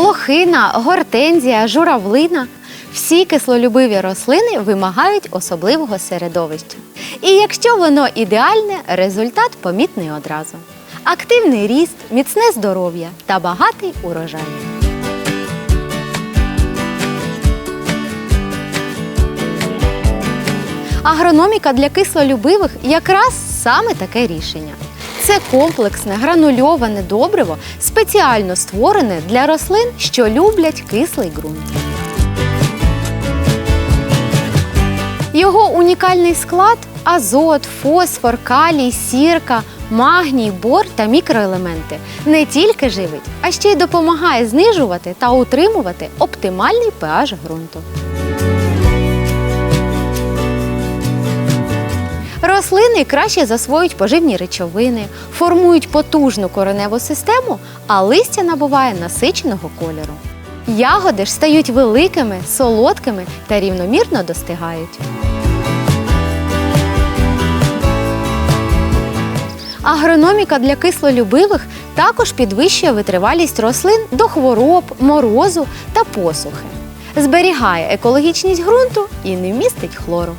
лохина, гортензія, журавлина. Всі кислолюбиві рослини вимагають особливого середовища. І якщо воно ідеальне, результат помітний одразу. Активний ріст, міцне здоров'я та багатий урожай. Агрономіка для кислолюбивих якраз саме таке рішення. Це комплексне гранульоване добриво, спеціально створене для рослин, що люблять кислий ґрунт. Його унікальний склад азот, фосфор, калій, сірка, магній, бор та мікроелементи не тільки живить, а ще й допомагає знижувати та утримувати оптимальний pH ґрунту. Рослини краще засвоюють поживні речовини, формують потужну кореневу систему, а листя набуває насиченого кольору. Ягоди ж стають великими, солодкими та рівномірно достигають. Агрономіка для кислолюбивих також підвищує витривалість рослин до хвороб, морозу та посухи. Зберігає екологічність ґрунту і не містить хлору.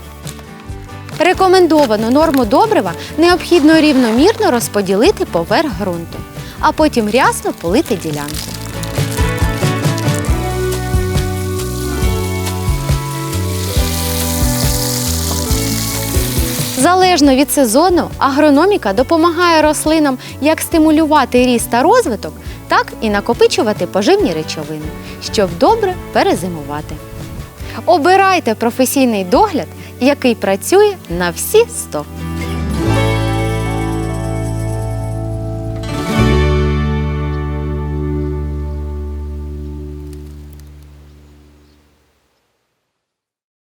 Рекомендовану норму добрива необхідно рівномірно розподілити поверх ґрунту, а потім рясно полити ділянку. Залежно від сезону, агрономіка допомагає рослинам як стимулювати ріст та розвиток, так і накопичувати поживні речовини, щоб добре перезимувати. Обирайте професійний догляд, який працює на всі 100.